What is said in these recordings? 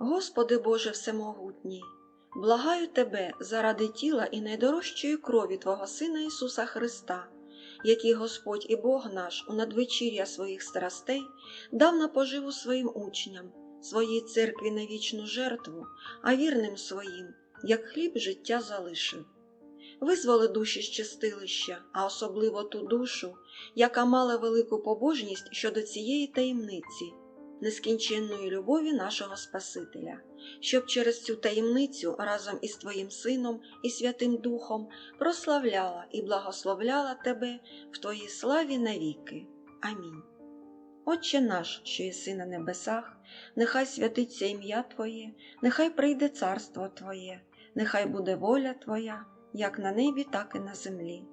Господи Боже Всемогутній, благаю Тебе заради тіла і найдорожчої крові Твого Сина Ісуса Христа, який Господь і Бог наш у надвечір'я своїх страстей дав на поживу своїм учням, своїй церкві на вічну жертву, а вірним своїм, як хліб життя залишив. Визволи душі з чистилища, а особливо ту душу, яка мала велику побожність щодо цієї таємниці, нескінченної любові нашого Спасителя, щоб через цю таємницю разом із Твоїм Сином і Святим Духом прославляла і благословляла Тебе в Твоїй славі навіки. Амінь. Отче наш, що єси на небесах, нехай святиться ім'я Твоє, нехай прийде царство Твоє, нехай буде воля Твоя, як на небі, так і на землі.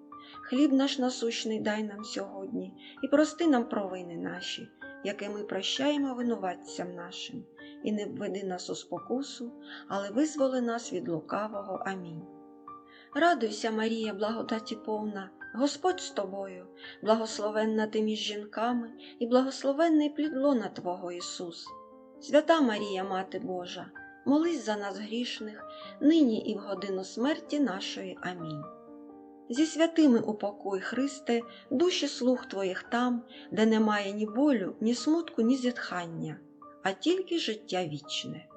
Хліб наш насущний дай нам сьогодні і прости нам провини наші, яке ми прощаємо винуватцям нашим, і не введи нас у спокусу, але визволи нас від лукавого. Амінь. Радуйся, Марія, благодаті повна, Господь з тобою, благословенна ти між жінками, і благословенний плід лона Твого Ісус. Свята Марія, Мати Божа, молись за нас грішних, нині і в годину смерті нашої. Амінь. Зі святими упокой, Христе, душі слуг Твоїх там, де немає ні болю, ні смутку, ні зітхання, а тільки життя вічне.